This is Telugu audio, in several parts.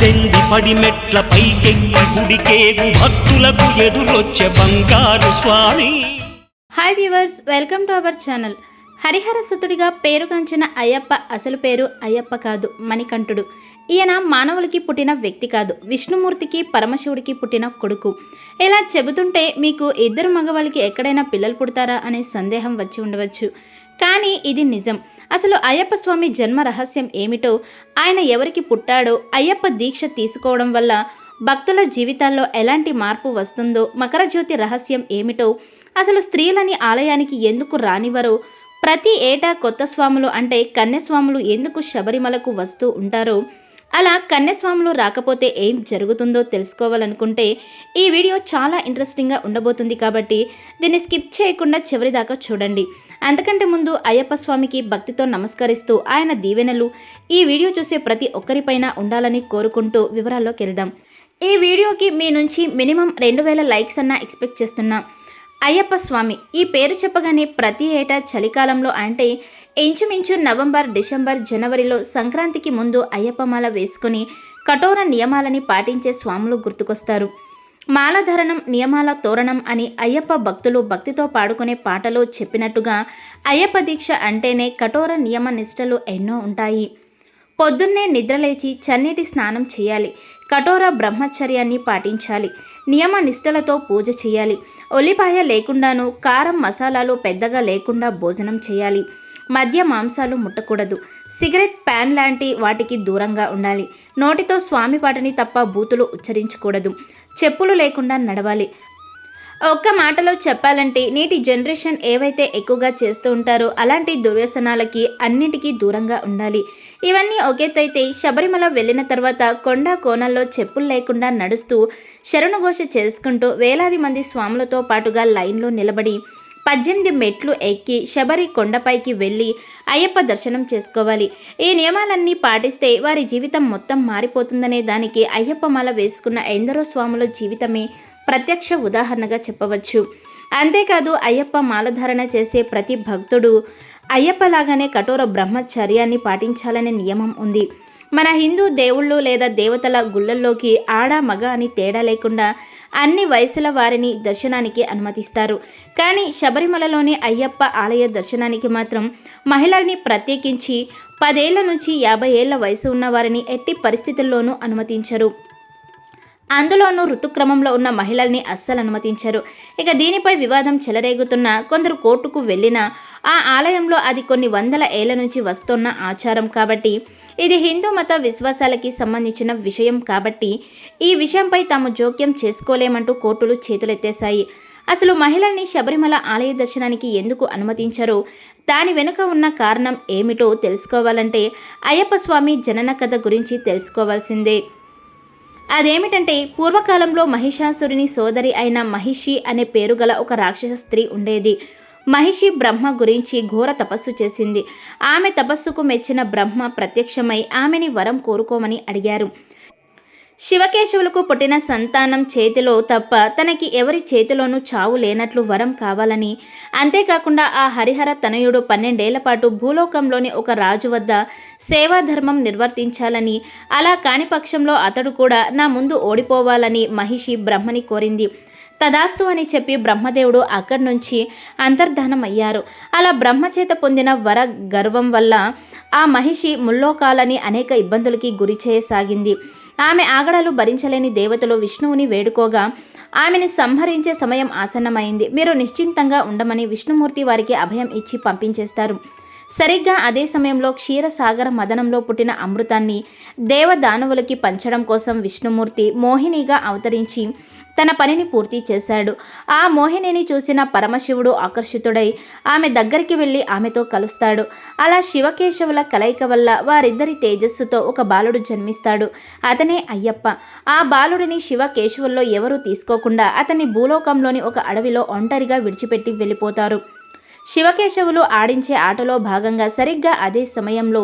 పద్దెనిమిది పడి మెట్ల పైకెక్కి గుడికేగు భక్తులకు ఎదురొచ్చే బంగారు స్వామి. Hi viewers welcome to our channel Harihara సుతుడిగా పేరుగాంచిన అయ్యప్ప అసలు పేరు అయ్యప్ప కాదు మణికంఠుడు. ఈయన మానవులకి పుట్టిన వ్యక్తి కాదు విష్ణుమూర్తికి పరమశివుడికి పుట్టిన కొడుకు. ఇలా చెబుతుంటే మీకు ఇద్దరు మగవాళ్ళకి ఎక్కడైనా పిల్లలు పుడతారా అనే సందేహం వచ్చి ఉండవచ్చు. కానీ ఇది నిజం. అసలు అయ్యప్ప స్వామి జన్మ రహస్యం ఏమిటో ఆయన ఎవరికి పుట్టాడో అయ్యప్ప దీక్ష తీసుకోవడం వల్ల భక్తుల జీవితాల్లో ఎలాంటి మార్పు వస్తుందో మకర జ్యోతి రహస్యం ఏమిటో అసలు స్త్రీలని ఆలయానికి ఎందుకు రానివ్వరో? ప్రతి ఏటా కొత్త స్వాములు అంటే కన్యస్వాములు ఎందుకు శబరిమలకు వస్తూ ఉంటారో అలా కన్యస్వాములు రాకపోతే ఏం జరుగుతుందో తెలుసుకోవాలనుకుంటే ఈ వీడియో చాలా ఇంట్రెస్టింగ్గా ఉండబోతుంది కాబట్టి దీన్ని స్కిప్ చేయకుండా చివరి దాకా చూడండి. అంతకంటే ముందు అయ్యప్ప స్వామికి భక్తితో నమస్కరిస్తూ ఆయన దీవెనలు ఈ వీడియో చూసే ప్రతి ఒక్కరిపైన ఉండాలని కోరుకుంటూ వివరాల్లోకి వెళ్దాం. ఈ వీడియోకి మీ నుంచి మినిమం రెండు వేల లైక్స్ అన్న ఎక్స్పెక్ట్ చేస్తున్నా. అయ్యప్ప స్వామి ఈ పేరు చెప్పగానే ప్రతి ఏటా చలికాలంలో అంటే ఇంచుమించు నవంబర్ డిసెంబర్ జనవరిలో సంక్రాంతికి ముందు అయ్యప్పమాల వేసుకుని కఠోర నియమాలని పాటించే స్వాములు గుర్తుకొస్తారు. మాలధరణం నియమాల తోరణం అని అయ్యప్ప భక్తులు భక్తితో పాడుకునే పాటలో చెప్పినట్టుగా అయ్యప్ప దీక్ష అంటేనే కఠోర నియమ నిష్టలు ఎన్నో ఉంటాయి. పొద్దున్నే నిద్రలేచి చన్నీటి స్నానం చేయాలి. కఠోర బ్రహ్మచర్యాన్ని పాటించాలి. నియమ నిష్టలతో పూజ చేయాలి. ఒలిపాయ లేకుండాను కారం మసాలాలు పెద్దగా లేకుండా భోజనం చేయాలి. మద్య మాంసాలు ముట్టకూడదు. సిగరెట్ ప్యాన్ లాంటి వాటికి దూరంగా ఉండాలి. నోటితో స్వామి పాటని తప్ప బూతులు ఉచ్చరించకూడదు. చెప్పులు లేకుండా నడవాలి. ఒక్క మాటలో చెప్పాలంటే నేటి జనరేషన్ ఏవైతే ఎక్కువగా చేస్తూ ఉంటారో అలాంటి దుర్వ్యసనాలకి అన్నిటికీ దూరంగా ఉండాలి. ఇవన్నీ ఒకేతైతే శబరిమల వెళ్ళిన తర్వాత కొండ కోణంలో చెప్పులు లేకుండా నడుస్తూ శరణుఘోష చేసుకుంటూ వేలాది మంది స్వాములతో పాటుగా లైన్లో నిలబడి పద్దెనిమిది మెట్లు ఎక్కి శబరి కొండపైకి వెళ్ళి అయ్యప్ప దర్శనం చేసుకోవాలి. ఈ నియమాలన్నీ పాటిస్తే వారి జీవితం మొత్తం మారిపోతుందనే దానికి అయ్యప్ప మాల వేసుకున్న ఎందరో స్వాముల జీవితమే ప్రత్యక్ష ఉదాహరణగా చెప్పవచ్చు. అంతేకాదు అయ్యప్ప మాలధారణ చేసే ప్రతి భక్తుడు అయ్యప్పలాగానే కఠోర బ్రహ్మచర్యాన్ని పాటించాలనే నియమం ఉంది. మన హిందూ దేవుళ్ళు లేదా దేవతల గుళ్ళల్లోకి ఆడ మగ అని తేడా లేకుండా అన్ని వయసుల వారిని దర్శనానికి అనుమతిస్తారు. కానీ శబరిమలలోని అయ్యప్ప ఆలయ దర్శనానికి మాత్రం మహిళల్ని ప్రత్యేకించి పదేళ్ళ నుంచి యాభై ఏళ్ళ వయసు ఉన్న వారిని ఎట్టి పరిస్థితుల్లోనూ అనుమతించరు. అందులోనూ ఋతుక్రమంలో ఉన్న మహిళల్ని అస్సలు అనుమతించరు. ఇక దీనిపై వివాదం చెలరేగుతున్న కొందరు కోర్టుకు వెళ్ళిన ఆ ఆలయంలో అది కొన్ని వందల ఏళ్ళ నుంచి వస్తున్న ఆచారం కాబట్టి ఇది హిందూ మత విశ్వాసాలకి సంబంధించిన విషయం కాబట్టి ఈ విషయంపై తాము జోక్యం చేసుకోలేమంటూ కోర్టులు చేతులెత్తేశాయి. అసలు మహిళల్ని శబరిమల ఆలయ దర్శనానికి ఎందుకు అనుమతించరు? దాని వెనుక ఉన్న కారణం ఏమిటో తెలుసుకోవాలంటే అయ్యప్ప స్వామి జనన కథ గురించి తెలుసుకోవాల్సిందే. అదేమిటంటే పూర్వకాలంలో మహిషాసురుని సోదరి అయిన మహిషి అనే పేరు గల ఒక రాక్షస స్త్రీ ఉండేది. మహిషి బ్రహ్మ గురించి ఘోర తపస్సు చేసింది. ఆమె తపస్సుకు మెచ్చిన బ్రహ్మ ప్రత్యక్షమై ఆమెని వరం కోరుకోమని అడిగారు. శివకేశవులకు పుట్టిన సంతానం చేతిలో తప్ప తనకి ఎవరి చేతిలోనూ చావు లేనట్లు వరం కావాలని. అంతేకాకుండా ఆ హరిహర తనయుడు పన్నెండేళ్ళ పాటు భూలోకంలోని ఒక రాజు వద్ద సేవాధర్మం నిర్వర్తించాలని. అలా కాని పక్షంలో అతడు కూడా నా ముందు ఓడిపోవాలని మహిషి బ్రహ్మని కోరింది. తదాస్తు అని చెప్పి బ్రహ్మదేవుడు అక్కడి నుంచి అంతర్ధానమయ్యారు. అలా బ్రహ్మచేత పొందిన వర గర్వం వల్ల ఆ మహిషి ముల్లోకాలని అనేక ఇబ్బందులకి గురి చేయసాగింది. ఆమె ఆగడాలు భరించలేని దేవతలు విష్ణువుని వేడుకోగా ఆమెను సంహరించే సమయం ఆసన్నమైంది. మీరు నిశ్చింతంగా ఉండమని విష్ణుమూర్తి వారికి అభయం ఇచ్చి పంపించేస్తారు. సరిగ్గా అదే సమయంలో క్షీరసాగర మదనంలో పుట్టిన అమృతాన్ని దేవదానవులకి పంచడం కోసం విష్ణుమూర్తి మోహినిగా అవతరించి తన పనిని పూర్తి చేశాడు. ఆ మోహినిని చూసిన పరమశివుడు ఆకర్షితుడై ఆమె దగ్గరికి వెళ్ళి ఆమెతో కలుస్తాడు. అలా శివకేశవుల కలయిక వల్ల వారిద్దరి తేజస్సుతో ఒక బాలుడు జన్మిస్తాడు. అతనే అయ్యప్ప. ఆ బాలుడిని శివకేశవుల్లో ఎవరూ తీసుకోకుండా అతన్ని భూలోకంలోని ఒక అడవిలో ఒంటరిగా విడిచిపెట్టి వెళ్ళిపోతారు. శివకేశవులు ఆడించే ఆటలో భాగంగా సరిగ్గా అదే సమయంలో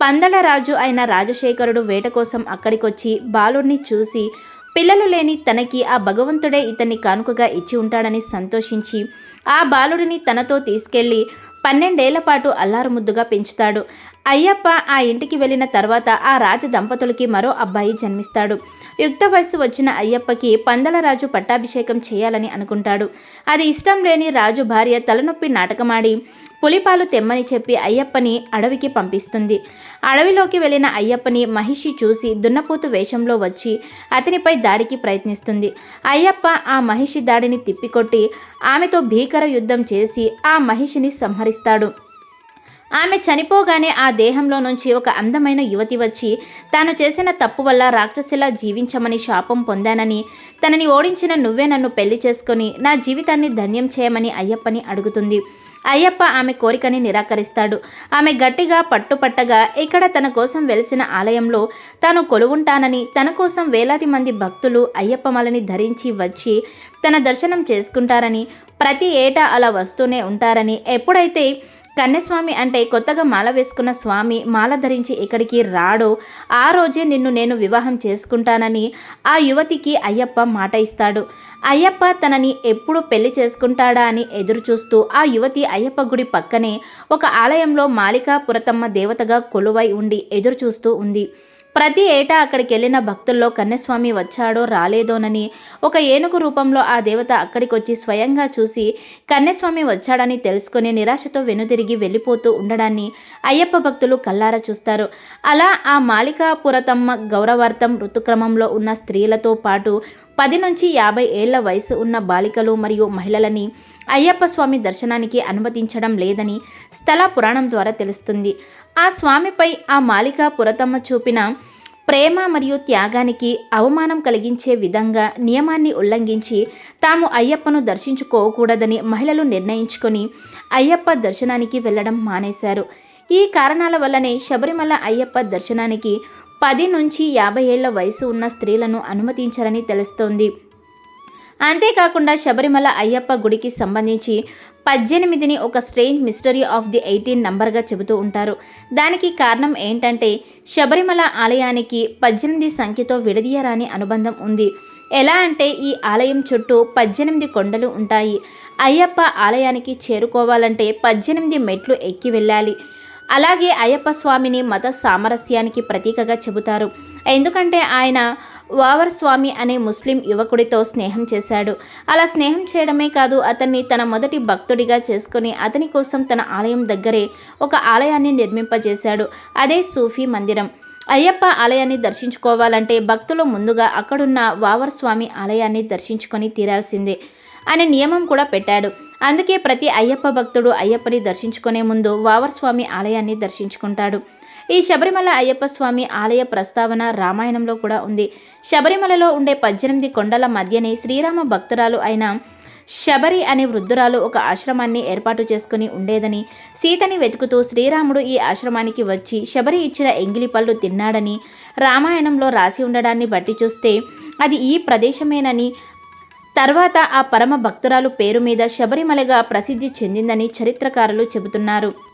పందలరాజు అయిన రాజశేఖరుడు వేట కోసం అక్కడికొచ్చి బాలుడిని చూసి పిల్లలు లేని తనకి ఆ భగవంతుడే ఇతన్ని కానుకగా ఇచ్చి ఉంటాడని సంతోషించి ఆ బాలుడిని తనతో తీసుకెళ్ళి పన్నెండేళ్ళ పాటు అల్లారుముద్దుగా పెంచుతాడు. అయ్యప్ప ఆ ఇంటికి వెళ్ళిన తర్వాత ఆ రాజ దంపతులకి మరో అబ్బాయి జన్మిస్తాడు. యుక్త వయస్సు వచ్చిన అయ్యప్పకి పందలరాజు పట్టాభిషేకం చేయాలని అనుకుంటాడు. అది ఇష్టం లేని రాజు భార్య తలనొప్పి నాటకమాడి పులిపాలు తెమ్మని చెప్పి అయ్యప్పని అడవికి పంపిస్తుంది. అడవిలోకి వెళ్ళిన అయ్యప్పని మహిషి చూసి దున్నపోతు వేషంలో వచ్చి అతనిపై దాడికి ప్రయత్నిస్తుంది. అయ్యప్ప ఆ మహిషి దాడిని తిప్పికొట్టి ఆమెతో భీకర యుద్ధం చేసి ఆ మహిషిని సంహరిస్తాడు. ఆమె చనిపోగానే ఆ దేహంలో నుంచి ఒక అందమైన యువతి వచ్చి తాను చేసిన తప్పు వల్ల రాక్షసిలా జీవించమని శాపం పొందానని తనని ఓడించిన నువ్వే నన్ను పెళ్ళి చేసుకొని నా జీవితాన్ని ధన్యం చేయమని అయ్యప్పని అడుగుతుంది. అయ్యప్ప ఆమె కోరికని నిరాకరిస్తాడు. ఆమె గట్టిగా పట్టుపట్టగా ఇక్కడ తన కోసం వెలిసిన ఆలయంలో తాను కొలువుంటానని తన కోసం వేలాది మంది భక్తులు అయ్యప్పమలని ధరించి వచ్చి తన దర్శనం చేసుకుంటారని ప్రతి ఏటా అలా వస్తూనే ఉంటారని ఎప్పుడైతే కన్యస్వామి అంటే కొత్తగా మాల వేసుకున్న స్వామి మాల ధరించి ఇక్కడికి రాడో. ఆ రోజే నిన్ను నేను వివాహం చేసుకుంటానని ఆ యువతికి అయ్యప్ప మాట ఇస్తాడు. అయ్యప్ప తనని ఎప్పుడు పెళ్ళి చేసుకుంటాడా అని ఎదురు చూస్తూ ఆ యువతి అయ్యప్ప గుడి పక్కనే ఒక ఆలయంలో మాలికా పురతమ్మ దేవతగా కొలువై ఉండి ఎదురు చూస్తూ ఉంది. ప్రతి ఏటా అక్కడికి వెళ్ళిన భక్తుల్లో కన్యస్వామి వచ్చాడో రాలేదోనని ఒక ఏనుగు రూపంలో ఆ దేవత అక్కడికి వచ్చి స్వయంగా చూసి కన్యస్వామి వచ్చాడని తెలుసుకుని నిరాశతో వెనుదిరిగి వెళ్ళిపోతూ ఉండడాన్ని అయ్యప్ప భక్తులు కల్లారా చూస్తారు. అలా ఆ మాలికాపురతమ్మ గౌరవార్థం ఋతుక్రమంలో ఉన్న స్త్రీలతో పాటు పది నుంచి యాభై ఏళ్ళ వయసు ఉన్న బాలికలు మరియు మహిళలని అయ్యప్ప స్వామి దర్శనానికి అనుమతించడం లేదని స్థల పురాణం ద్వారా తెలుస్తుంది. ఆ స్వామిపై ఆ మాలిక పురతమ్మ చూపిన ప్రేమ మరియు త్యాగానికి అవమానం కలిగించే విధంగా నియమాన్ని ఉల్లంఘించి తాము అయ్యప్పను దర్శించుకోకూడదని మహిళలు నిర్ణయించుకొని అయ్యప్ప దర్శనానికి వెళ్ళడం మానేశారు. ఈ కారణాల వల్లనే శబరిమల అయ్యప్ప దర్శనానికి పది నుంచి యాభై ఏళ్ళ వయసు ఉన్న స్త్రీలను అనుమతించారని తెలుస్తోంది. అంతేకాకుండా శబరిమల అయ్యప్ప గుడికి సంబంధించి పద్దెనిమిదిని ఒక strange mystery of the eighteen నంబర్గా చెబుతూ ఉంటారు. దానికి కారణం ఏంటంటే శబరిమల ఆలయానికి పద్దెనిమిది సంఖ్యతో విడదీయరాని అనుబంధం ఉంది. ఎలా అంటే ఈ ఆలయం చుట్టూ పద్దెనిమిది కొండలు ఉంటాయి. అయ్యప్ప ఆలయానికి చేరుకోవాలంటే పద్దెనిమిది మెట్లు ఎక్కి వెళ్ళాలి. అలాగే అయ్యప్ప స్వామిని మత సామరస్యానికి ప్రతీకగా చెబుతారు. ఎందుకంటే ఆయన వావర్ స్వామి అనే ముస్లిం యువకుడితో స్నేహం చేశాడు. అలా స్నేహం చేయడమే కాదు అతన్ని తన మొదటి భక్తుడిగా చేసుకుని అతని కోసం తన ఆలయం దగ్గరే ఒక ఆలయాన్ని నిర్మింపజేశాడు. అదే సూఫీ మందిరం. అయ్యప్ప ఆలయాన్ని దర్శించుకోవాలంటే భక్తులు ముందుగా అక్కడున్న వావర్ స్వామి ఆలయాన్ని దర్శించుకొని తీరాల్సిందే అనే నియమం కూడా పెట్టాడు. అందుకే ప్రతి అయ్యప్ప భక్తుడు అయ్యప్పని దర్శించుకునే ముందు వావర్ స్వామి ఆలయాన్ని దర్శించుకుంటాడు. ఈ శబరిమల అయ్యప్ప స్వామి ఆలయ ప్రస్తావన రామాయణంలో కూడా ఉంది. శబరిమలలో ఉండే పద్దెనిమిది కొండల మధ్యనే శ్రీరామ భక్తురాలు అయిన శబరి అనే వృద్ధురాలు ఒక ఆశ్రమాన్ని ఏర్పాటు చేసుకుని ఉండేదని సీతని వెతుకుతూ శ్రీరాముడు ఈ ఆశ్రమానికి వచ్చి శబరి ఇచ్చిన ఎంగిలి పళ్ళు తిన్నాడని రామాయణంలో రాసి ఉండడాన్ని బట్టి చూస్తే అది ఈ ప్రదేశమేనని తర్వాత ఆ పరమ భక్తురాలు పేరు మీద శబరిమలగా ప్రసిద్ధి చెందిందని చరిత్రకారులు చెబుతున్నారు.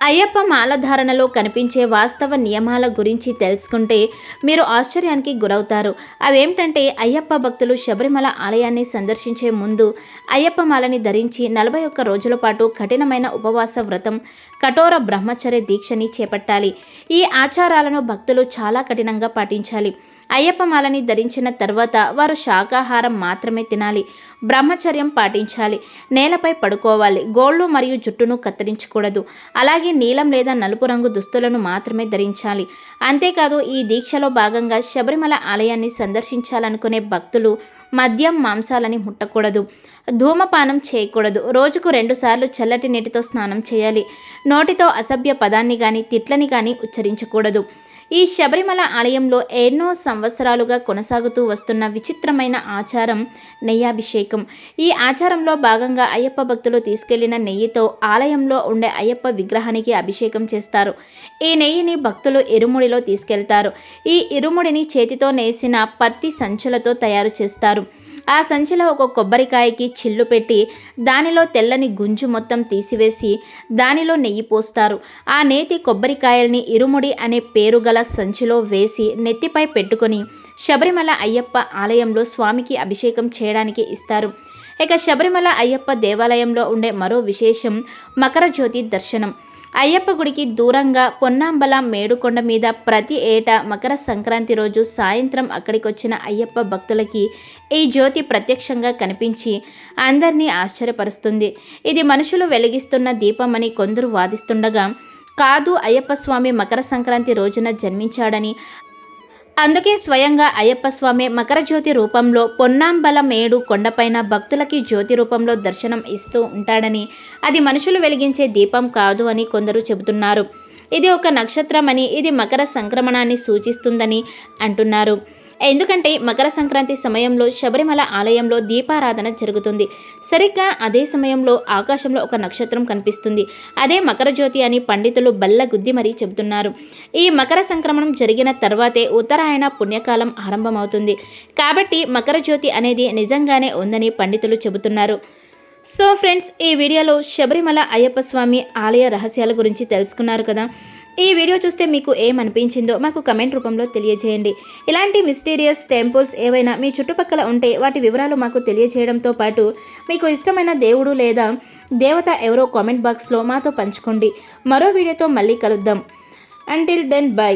అయ్యప్ప మాలధారణలో కనిపించే వాస్తవ నియమాల గురించి తెలుసుకుంటే మీరు ఆశ్చర్యానికి గురవుతారు. అవేమిటంటే అయ్యప్ప భక్తులు శబరిమల ఆలయాన్ని సందర్శించే ముందు అయ్యప్ప మాలని ధరించి నలభై ఒక్క రోజుల పాటు కఠినమైన ఉపవాస వ్రతం కఠోర బ్రహ్మచర్య దీక్షని చేపట్టాలి. ఈ ఆచారాలను భక్తులు చాలా కఠినంగా పాటించాలి. అయ్యప్ప మాలని ధరించిన తర్వాత వారు శాకాహారం మాత్రమే తినాలి బ్రహ్మచర్యం పాటించాలి నేలపై పడుకోవాలి గోళ్ళు మరియు జుట్టును కత్తిరించకూడదు. అలాగే నీలం లేదా నలుపు రంగు దుస్తులను మాత్రమే ధరించాలి. అంతేకాదు ఈ దీక్షలో భాగంగా శబరిమల ఆలయాన్ని సందర్శించాలనుకునే భక్తులు మద్యం మాంసాలని ముట్టకూడదు. ధూమపానం చేయకూడదు. రోజుకు రెండుసార్లు చల్లటి నీటితో స్నానం చేయాలి. నోటితో అసభ్య పదాన్ని కానీ తిట్లని కానీ ఉచ్చరించకూడదు. ఈ శబరిమల ఆలయంలో ఎన్నో సంవత్సరాలుగా కొనసాగుతూ వస్తున్న విచిత్రమైన ఆచారం నెయ్యాభిషేకం. ఈ ఆచారంలో భాగంగా అయ్యప్ప భక్తులు తీసుకెళ్ళిన నెయ్యితో ఆలయంలో ఉండే అయ్యప్ప విగ్రహానికి అభిషేకం చేస్తారు. ఈ నెయ్యిని భక్తులు ఇరుముడిలో తీసుకెళ్తారు. ఈ ఇరుముడిని చేతితో నేసిన పత్తి సంచులతో తయారు చేస్తారు. ఆ సంచిలో ఒక కొబ్బరికాయకి చిల్లు పెట్టి దానిలో తెల్లని గుంజు మొత్తం తీసివేసి దానిలో నెయ్యి పోస్తారు. ఆ నేతి కొబ్బరికాయల్ని ఇరుముడి అనే పేరు గల సంచిలో వేసి నెత్తిపై పెట్టుకొని శబరిమల అయ్యప్ప ఆలయంలో స్వామికి అభిషేకం చేయడానికి ఇస్తారు. ఇక శబరిమల అయ్యప్ప దేవాలయంలో ఉండే మరో విశేషం మకర జ్యోతి దర్శనం. అయ్యప్ప గుడికి దూరంగా పొన్నాంబల మేడుకొండ మీద ప్రతి ఏటా మకర సంక్రాంతి రోజు సాయంత్రం అక్కడికి వచ్చిన అయ్యప్ప భక్తులకి ఈ జ్యోతి ప్రత్యక్షంగా కనిపించి అందరినీ ఆశ్చర్యపరుస్తుంది. ఇది మనుషులు వెలిగిస్తున్న దీపమని కొందరు వాదిస్తుండగా కాదు అయ్యప్ప స్వామి మకర సంక్రాంతి రోజున జన్మించాడని అందుకే స్వయంగా అయ్యప్ప స్వామి మకర జ్యోతి రూపంలో పొన్నాంబల మేడు కొండపైన భక్తులకి జ్యోతి రూపంలో దర్శనం ఇస్తూ ఉంటాడని అది మనుషులు వెలిగించే దీపం కాదు అని కొందరు చెబుతున్నారు. ఇది ఒక నక్షత్రం అని ఇది మకర సంక్రమణాన్ని సూచిస్తుందని అంటున్నారు. ఎందుకంటే మకర సంక్రాంతి సమయంలో శబరిమల ఆలయంలో దీపారాధన జరుగుతుంది. సరిగ్గా అదే సమయంలో ఆకాశంలో ఒక నక్షత్రం కనిపిస్తుంది. అదే మకర జ్యోతి అని పండితులు బల్ల గుద్ది మరీ చెబుతున్నారు. ఈ మకర సంక్రమణం జరిగిన తర్వాతే ఉత్తరాయణ పుణ్యకాలం ఆరంభమవుతుంది. కాబట్టి మకర జ్యోతి అనేది నిజంగానే ఉందని పండితులు చెబుతున్నారు. సో ఫ్రెండ్స్ ఈ వీడియోలో శబరిమల అయ్యప్ప స్వామి ఆలయ రహస్యాల గురించి తెలుసుకున్నారు కదా. ఈ వీడియో చూస్తే మీకు ఏమనిపించిందో మాకు కమెంట్ రూపంలో తెలియజేయండి. ఇలాంటి మిస్టీరియస్ టెంపుల్స్ ఏవైనా మీ చుట్టుపక్కల ఉంటే వాటి వివరాలు మాకు తెలియజేయడంతో పాటు మీకు ఇష్టమైన దేవుడు లేదా దేవత ఎవరో కామెంట్ బాక్స్లో మాతో పంచుకోండి. మరో వీడియోతో మళ్ళీ కలుద్దాం. Until then by